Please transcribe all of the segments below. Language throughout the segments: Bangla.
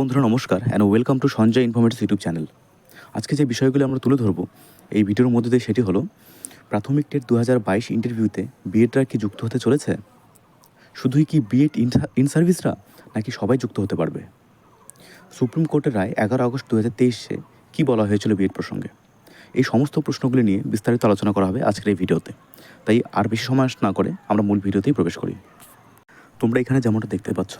বন্ধুরা, নমস্কার and welcome to Sanjay informative YouTube channel. আজকে যে বিষয়গুলো আমরা তুলে ধরবো, এই ভিডিওর মধ্যে দিয়ে সেটি হলো, প্রাথমিক টেট দু হাজার বাইশ ইন্টারভিউতে বিএডরা কি যুক্ত হতে চলেছে? শুধুই কি বিএড ইন সার্ভিসরা নাকি সবাই যুক্ত হতে পারবে? সুপ্রিম কোর্টের রায় এগারো আগস্ট দু হাজার তেইশে কী বলা হয়েছিল বিএড প্রসঙ্গে? এই সমস্ত প্রশ্নগুলি নিয়ে বিস্তারিত আলোচনা করা হবে আজকের এই ভিডিওতে। তাই আর বেশি সময় না করে আমরা মূল ভিডিওতেই প্রবেশ করি। তোমরা এখানে যেমনটা দেখতে পাচ্ছ,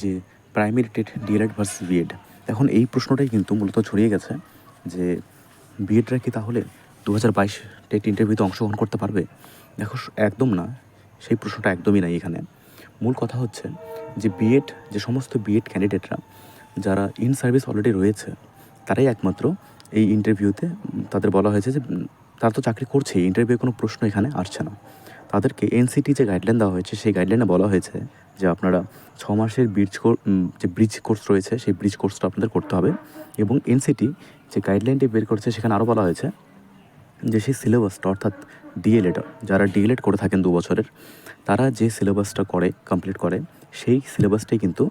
যে প্রাইমারি ডিএলএড ভার্সেস বিএড এখন এই প্রশ্নটাই কিন্তু মূলত ছড়িয়ে গেছে যে বিএডরা কি তাহলে দু হাজার বাইশ টেট ইন্টারভিউতে অংশগ্রহণ করতে পারবে? দেখো, একদম না। সেই প্রশ্নটা একদমই নাই এখানে। মূল কথা হচ্ছে যে বিএড যে সমস্ত বিএড ক্যান্ডিডেটরা যারা ইন সার্ভিস অলরেডি রয়েছে, তারাই একমাত্র এই ইন্টারভিউতে তাদের বলা হয়েছে যে, তারা তো চাকরি করছেই। ইন্টারভিউ কোনো প্রশ্ন এখানে আসছে না। তাদেরকে এনসিটি যে গাইডলাইন দেওয়া হয়েছে, সেই গাইডলাইনে বলা হয়েছে যে আপনারা ছ মাসের ব্রিজ যে ব্রিজ কোর্স রয়েছে, সেই ব্রিজ কোর্সটা আপনাদের করতে হবে। এবং এনসিটি যে গাইডলাইনটি বের করেছে, সেখানে আরও বলা হয়েছে যে সেই সিলেবাসটা অর্থাৎ ডিএলএড যারা ডিএলএড করে থাকেন দু বছরের, তারা যে সিলেবাসটা করে কমপ্লিট করে, সেই সিলেবাসটাই কিন্তু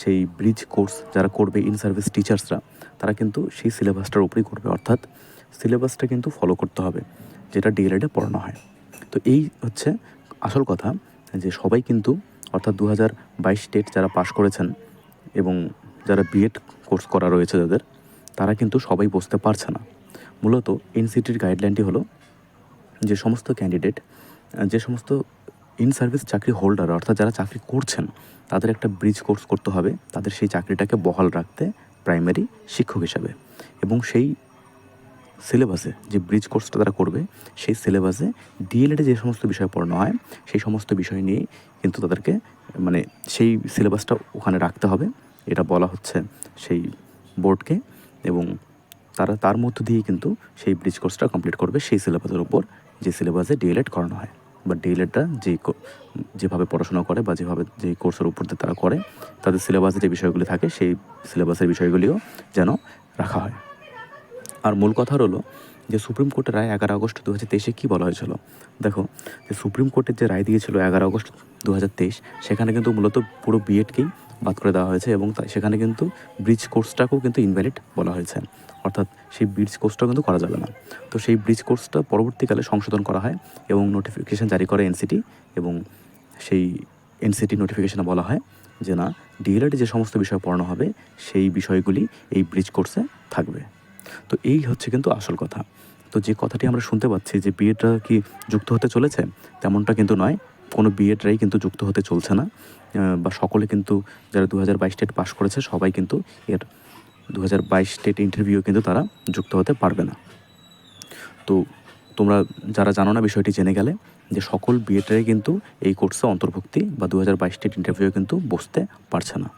সেই ব্রিজ কোর্স যারা করবে ইন সার্ভিস টিচার্সরা তারা কিন্তু সেই সিলেবাসটার উপরেই করবে। অর্থাৎ সিলেবাসটা কিন্তু ফলো করতে হবে, যেটা ডিএলএডে পড়ানো হয়। তো এই হচ্ছে আসল কথা যে সবাই কিন্তু অর্থাৎ দু হাজার বাইশ স্টেট যারা পাশ করেছেন এবং যারা বিএড কোর্স করা রয়েছে যাদের তারা কিন্তু সবাই বসতে পারছে না। মূলত এনসিটির গাইডলাইনটি হলো যে সমস্ত ক্যান্ডিডেট যে সমস্ত ইন সার্ভিস চাকরি হোল্ডার অর্থাৎ যারা চাকরি করছেন, তাদের একটা ব্রিজ কোর্স করতে হবে। তাদের সেই চাকরিটাকে বহাল রাখতে প্রাইমারি শিক্ষক হিসাবে। এবং সেই সিলেবাসে যে ব্রিজ কোর্সটা তারা করবে, সেই সিলেবাসে ডিএলএডে যে সমস্ত বিষয় পড়ানো হয়, সেই সমস্ত বিষয় নিয়েই কিন্তু তাদেরকে মানে সেই সিলেবাসটা ওখানে রাখতে হবে। এটা বলা হচ্ছে সেই বোর্ডকে এবং তারা, তার মধ্য দিয়েই কিন্তু সেই ব্রিজ কোর্সটা কমপ্লিট করবে, সেই সিলেবাসের উপর যে সিলেবাসে ডিএলএড করানো হয়। বা ডিএলএডটা যে যেভাবে পড়াশোনা করে বা যেভাবে যে কোর্সের উপর দিয়ে তারা করে, তাদের সিলেবাসে যে বিষয়গুলি থাকে, সেই সিলেবাসের বিষয়গুলিও যেন রাখা হয়। আর মূল কথা হলো যে সুপ্রিম কোর্টের রায় এগারো আগস্ট দু হাজার তেইশে কী বলা হয়েছিল? দেখো, যে সুপ্রিম কোর্টের যে রায় দিয়েছিল এগারো আগস্ট দু হাজার তেইশ, সেখানে কিন্তু মূলত পুরো বিএডকেই বাদ করে দেওয়া হয়েছে এবং সেখানে কিন্তু ব্রিজ কোর্সটাকেও কিন্তু ইনভ্যালিড বলা হয়েছে। অর্থাৎ সেই ব্রিজ কোর্সটাও কিন্তু করা যাবে না। তো সেই ব্রিজ কোর্সটা পরবর্তীকালে সংশোধন করা হয় এবং নোটিফিকেশান জারি করে এনসিটি এবং সেই এনসিটি নোটিফিকেশনে বলা হয় যে না ডিএলএডে যে সমস্ত বিষয় পড়ানো হবে, সেই বিষয়গুলি এই ব্রিজ কোর্সে থাকবে। তো এই হচ্ছে কিন্তু আসল কথা। তো যে কথাটি আমরা শুনতে পাচ্ছি যে বিএডরা কি যুক্ত হতে চলেছে, তেমনটা কিন্তু নয়। কোনো বিএডরাই কিন্তু যুক্ত হতে চলছে না। বা সকলে কিন্তু যারা দু হাজার বাইশ স্টেট পাশ করেছে, সবাই কিন্তু এর দু হাজার বাইশ স্টেট ইন্টারভিউ কিন্তু তারা যুক্ত হতে পারবে না। তো তোমরা যারা জানো না বিষয়টি জেনে গেলে যে সকল বিএডরাই কিন্তু এই কোর্সে অন্তর্ভুক্তি বা দু হাজার বাইশ স্টেট ইন্টারভিউ কিন্তু বসতে পারছে না।